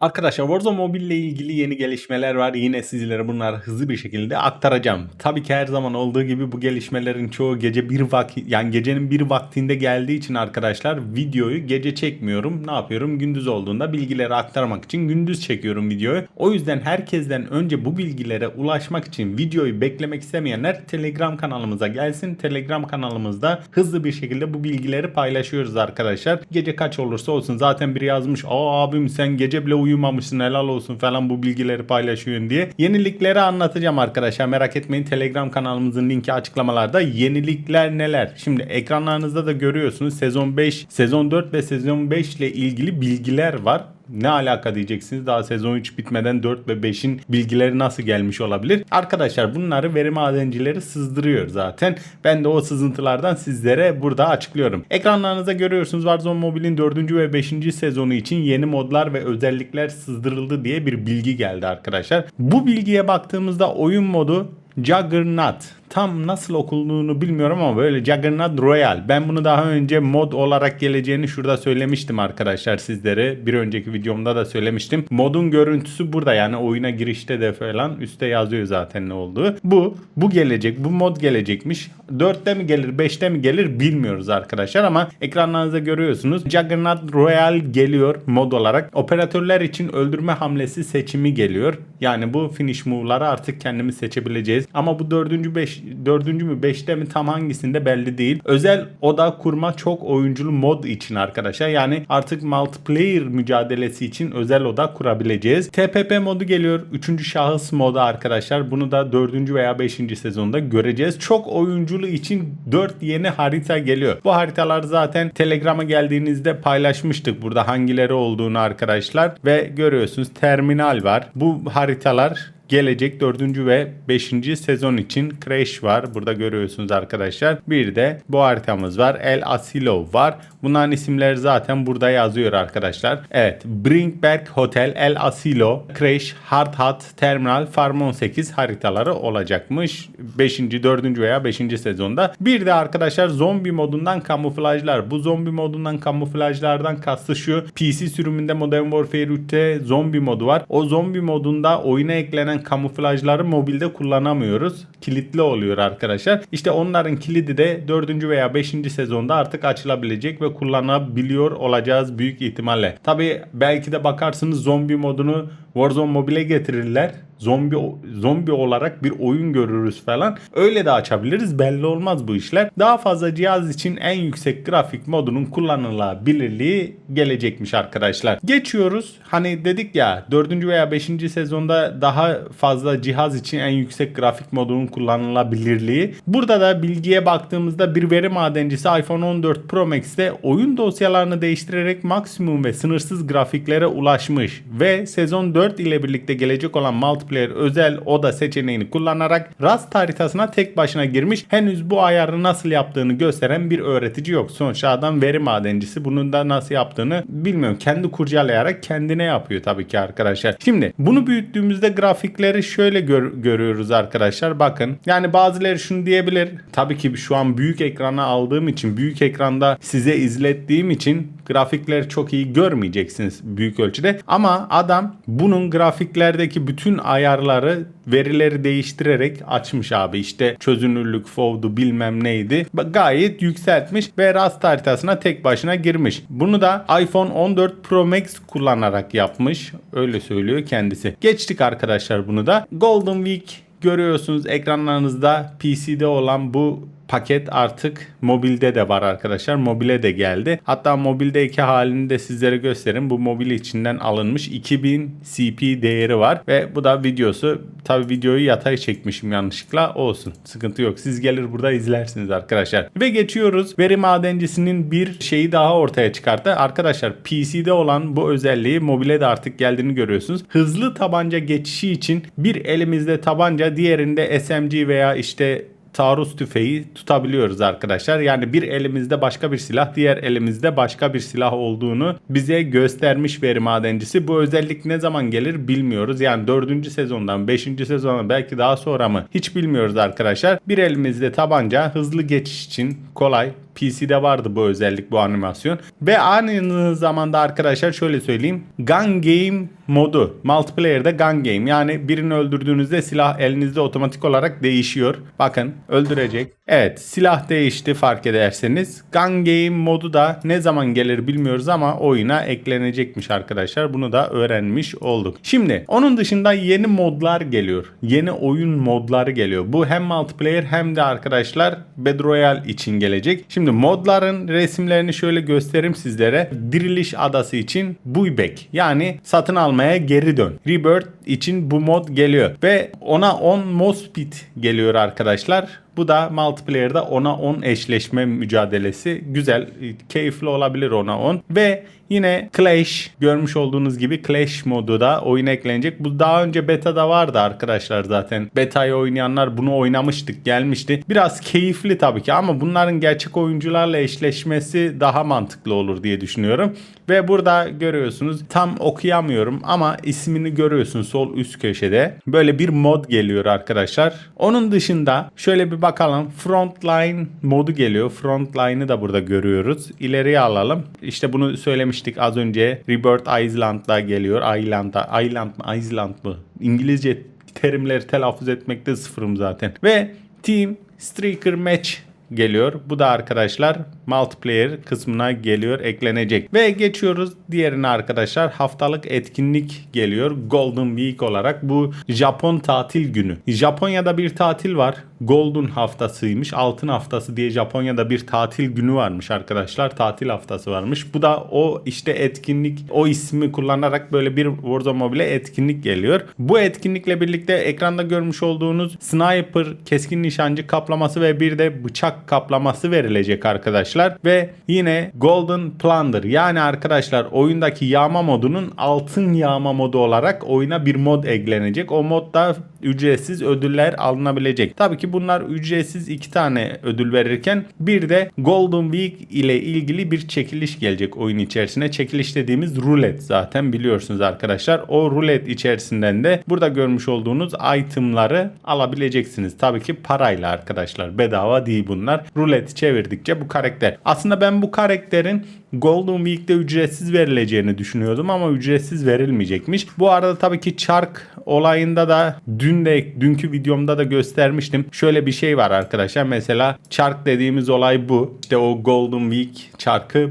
Arkadaşlar Warzone Mobile ile ilgili yeni gelişmeler var. Yine sizlere bunları hızlı bir şekilde aktaracağım. Tabii ki her zaman olduğu gibi bu gelişmelerin çoğu gece bir vakit yani gecenin bir vaktinde geldiği için arkadaşlar videoyu gece çekmiyorum. Ne yapıyorum? Gündüz olduğunda bilgileri aktarmak için gündüz çekiyorum videoyu. O yüzden herkesten önce bu bilgilere ulaşmak için videoyu beklemek istemeyenler Telegram kanalımıza gelsin. Telegram kanalımızda hızlı bir şekilde bu bilgileri paylaşıyoruz arkadaşlar. Gece kaç olursa olsun zaten biri yazmış. Aa abim sen gece bile uyumamışsın helal olsun falan bu bilgileri paylaşıyorsun diye. Yenilikleri anlatacağım arkadaşlar merak etmeyin. Telegram kanalımızın linki açıklamalarda. Yenilikler neler? Şimdi ekranlarınızda da görüyorsunuz sezon 5, sezon 4 ve sezon 5 ile ilgili bilgiler var. Ne alaka diyeceksiniz daha sezon 3 bitmeden 4 ve 5'in bilgileri nasıl gelmiş olabilir? Arkadaşlar bunları veri madencileri sızdırıyor zaten. Ben de o sızıntılardan sizlere burada açıklıyorum. Ekranlarınızda görüyorsunuz Warzone Mobile'in 4. ve 5. sezonu için yeni modlar ve özellikler sızdırıldı diye bir bilgi geldi arkadaşlar. Bu bilgiye baktığımızda oyun modu Juggernaut. Tam nasıl okunduğunu bilmiyorum ama böyle Juggernaut Royal. Ben bunu daha önce mod olarak geleceğini şurada söylemiştim arkadaşlar sizlere. Bir önceki videomda da söylemiştim. Modun görüntüsü burada yani oyuna girişte de falan üstte yazıyor zaten ne olduğu. Bu bu gelecek. Bu mod gelecekmiş. 4'te mi gelir 5'te mi gelir bilmiyoruz arkadaşlar ama ekranlarınızda görüyorsunuz. Juggernaut Royal geliyor mod olarak. Operatörler için öldürme hamlesi seçimi geliyor. Yani bu finish move'ları artık kendimiz seçebileceğiz. Ama bu 4. 5 4. mü 5'te mi tam hangisinde belli değil. Özel oda kurma çok oyunculu mod için arkadaşlar. Yani artık multiplayer mücadelesi için özel oda kurabileceğiz. TPP modu geliyor. 3. şahıs modu arkadaşlar. Bunu da 4. veya 5. sezonda göreceğiz. Çok oyunculu için 4 yeni harita geliyor. Bu haritalar zaten Telegram'a geldiğinizde paylaşmıştık burada hangileri olduğunu arkadaşlar. Ve görüyorsunuz terminal var. Bu haritalar gelecek 4. ve 5. sezon için Crash var. Burada görüyorsunuz arkadaşlar. Bir de bu haritamız var. El Asilo var. Bunların isimleri zaten burada yazıyor arkadaşlar. Evet. Brinkberg Hotel, El Asilo, Crash, Hard Hat, Terminal, Farm 18 haritaları olacakmış. 5. 4. veya 5. sezonda. Bir de arkadaşlar zombi modundan kamuflajlar. Bu zombi modundan kamuflajlardan kastı şu. PC sürümünde Modern Warfare 3'te zombi modu var. O zombi modunda oyuna eklenen kamuflajları mobilde kullanamıyoruz. Kilitli oluyor arkadaşlar. İşte onların kilidi de 4. veya 5. sezonda artık açılabilecek ve kullanabiliyor olacağız büyük ihtimalle. Tabi belki de bakarsınız zombi modunu Warzone mobile getirirler. Zombi zombi olarak bir oyun görürüz falan. Öyle de açabiliriz. Belli olmaz bu işler. Daha fazla cihaz için en yüksek grafik modunun kullanılabilirliği gelecekmiş arkadaşlar. Geçiyoruz. Hani dedik ya 4. veya 5. sezonda daha fazla cihaz için en yüksek grafik modunun kullanılabilirliği. Burada da bilgiye baktığımızda bir veri madencisi iPhone 14 Pro Max'te oyun dosyalarını değiştirerek maksimum ve sınırsız grafiklere ulaşmış ve sezon 4 ile birlikte gelecek olan multiplayer özel oda seçeneğini kullanarak Rust haritasına tek başına girmiş. Henüz bu ayarı nasıl yaptığını gösteren bir öğretici yok. Sonuçta adam veri madencisi bunun da nasıl yaptığını bilmiyorum. Kendi kurcalayarak kendine yapıyor tabii ki arkadaşlar. Şimdi bunu büyüttüğümüzde grafikleri şöyle gör- görüyoruz arkadaşlar. Bakın yani bazıları şunu diyebilir. Tabii ki şu an büyük ekrana aldığım için büyük ekranda size izlettiğim için grafikleri çok iyi görmeyeceksiniz büyük ölçüde. Ama adam bunun grafiklerdeki bütün ayarları verileri değiştirerek açmış abi. İşte çözünürlük, FOV'du bilmem neydi. Gayet yükseltmiş ve rast haritasına tek başına girmiş. Bunu da iPhone 14 Pro Max kullanarak yapmış. Öyle söylüyor kendisi. Geçtik arkadaşlar bunu da. Golden Week görüyorsunuz ekranlarınızda PC'de olan bu paket artık mobilde de var arkadaşlar. Mobile de geldi. Hatta mobildeki halini de sizlere göstereyim. Bu mobil içinden alınmış 2000 CP değeri var ve bu da videosu. Tabi videoyu yatay çekmişim yanlışlıkla. Olsun. Sıkıntı yok. Siz gelir burada izlersiniz arkadaşlar. Ve geçiyoruz. Veri madencisinin bir şeyi daha ortaya çıkarttı. Arkadaşlar PC'de olan bu özelliği mobile de artık geldiğini görüyorsunuz. Hızlı tabanca geçişi için bir elimizde tabanca diğerinde SMG veya işte taarruz tüfeği tutabiliyoruz arkadaşlar. Yani bir elimizde başka bir silah, diğer elimizde başka bir silah olduğunu bize göstermiş veri madencisi. Bu özellik ne zaman gelir bilmiyoruz. Yani 4. sezondan 5. sezondan belki daha sonra mı hiç bilmiyoruz arkadaşlar. Bir elimizde tabanca hızlı geçiş için kolay PC'de vardı bu özellik bu animasyon. Ve aynı zamanda arkadaşlar şöyle söyleyeyim. Gun Game modu. Multiplayer'da gun game. Yani birini öldürdüğünüzde silah elinizde otomatik olarak değişiyor. Bakın öldürecek. Evet silah değişti fark ederseniz. Gun game modu da ne zaman gelir bilmiyoruz ama oyuna eklenecekmiş arkadaşlar. Bunu da öğrenmiş olduk. Şimdi onun dışında yeni modlar geliyor. Yeni oyun modları geliyor. Bu hem multiplayer hem de arkadaşlar Battle Royale için gelecek. Şimdi modların resimlerini şöyle göstereyim sizlere. Diriliş adası için Buyback yani satın almaya geri dön. Rebirth için bu mod geliyor ve ona 10 Mospit geliyor arkadaşlar. Bu da multiplayer'da 10'a 10 eşleşme mücadelesi. Güzel, keyifli olabilir ona 10. Ve yine Clash görmüş olduğunuz gibi Clash modu da oyuna eklenecek. Bu daha önce beta'da vardı arkadaşlar zaten. Beta'yı oynayanlar bunu oynamıştık, gelmişti. Biraz keyifli tabii ki ama bunların gerçek oyuncularla eşleşmesi daha mantıklı olur diye düşünüyorum. Ve burada görüyorsunuz tam okuyamıyorum ama ismini görüyorsun sol üst köşede. Böyle bir mod geliyor arkadaşlar. Onun dışında şöyle bir bakalım. Frontline modu geliyor. Frontline'ı da burada görüyoruz. İleriye alalım. İşte bunu söylemiştik az önce. Rebirth Island'da geliyor. Island'da. Island mı? Island mı? İngilizce terimleri telaffuz etmekte sıfırım zaten. Ve Team Streaker Match geliyor. Bu da arkadaşlar multiplayer kısmına geliyor, eklenecek. Ve geçiyoruz diğerine arkadaşlar. Haftalık etkinlik geliyor. Golden Week olarak. Bu Japon tatil günü. Japonya'da bir tatil var. Golden haftasıymış. Altın haftası diye Japonya'da bir tatil günü varmış arkadaşlar. Tatil haftası varmış. Bu da o işte etkinlik o ismi kullanarak böyle bir Warzone Mobile etkinlik geliyor. Bu etkinlikle birlikte ekranda görmüş olduğunuz sniper, keskin nişancı kaplaması ve bir de bıçak kaplaması verilecek arkadaşlar. Ve yine Golden Plunder yani arkadaşlar oyundaki yağma modunun altın yağma modu olarak oyuna bir mod eklenecek. O modda ücretsiz ödüller alınabilecek. Tabii ki bunlar ücretsiz iki tane ödül verirken bir de Golden Week ile ilgili bir çekiliş gelecek oyun içerisine. Çekiliş dediğimiz rulet zaten biliyorsunuz arkadaşlar. O rulet içerisinden de burada görmüş olduğunuz itemları alabileceksiniz. Tabii ki parayla arkadaşlar. Bedava değil bunlar. Ruleti çevirdikçe bu karakter. Aslında ben bu karakterin Golden Week'te ücretsiz verileceğini düşünüyordum ama ücretsiz verilmeyecekmiş. Bu arada tabii ki çark olayında da dün de dünkü videomda da göstermiştim. Şöyle bir şey var arkadaşlar. Mesela çark dediğimiz olay bu. İşte o Golden Week çarkı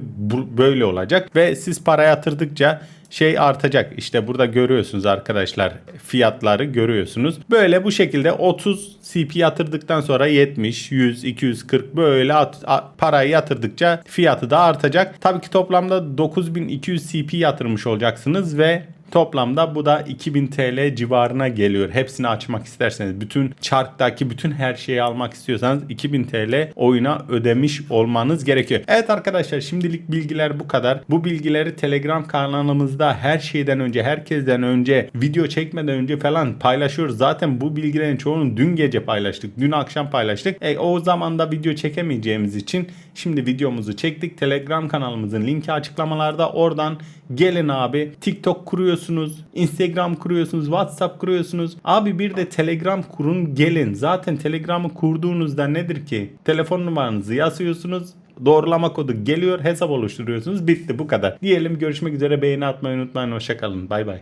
böyle olacak ve siz para yatırdıkça şey artacak. İşte burada görüyorsunuz arkadaşlar fiyatları görüyorsunuz. Böyle bu şekilde 30 CP yatırdıktan sonra 70, 100, 240 böyle at, a, parayı yatırdıkça fiyatı da artacak. Tabii ki toplamda 9200 CP yatırmış olacaksınız ve Toplamda bu da 2000 TL civarına geliyor. Hepsini açmak isterseniz bütün çarktaki bütün her şeyi almak istiyorsanız 2000 TL oyuna ödemiş olmanız gerekiyor. Evet arkadaşlar şimdilik bilgiler bu kadar. Bu bilgileri Telegram kanalımızda her şeyden önce herkesten önce video çekmeden önce falan paylaşıyoruz. Zaten bu bilgilerin çoğunu dün gece paylaştık. Dün akşam paylaştık. E, o zaman da video çekemeyeceğimiz için şimdi videomuzu çektik. Telegram kanalımızın linki açıklamalarda. Oradan gelin abi. TikTok kuruyorsunuz. Instagram kuruyorsunuz. WhatsApp kuruyorsunuz. Abi bir de Telegram kurun gelin. Zaten Telegram'ı kurduğunuzda nedir ki? Telefon numaranızı yazıyorsunuz. Doğrulama kodu geliyor. Hesap oluşturuyorsunuz. Bitti bu kadar. Diyelim görüşmek üzere. Beğeni atmayı unutmayın. Hoşçakalın. Bay bay.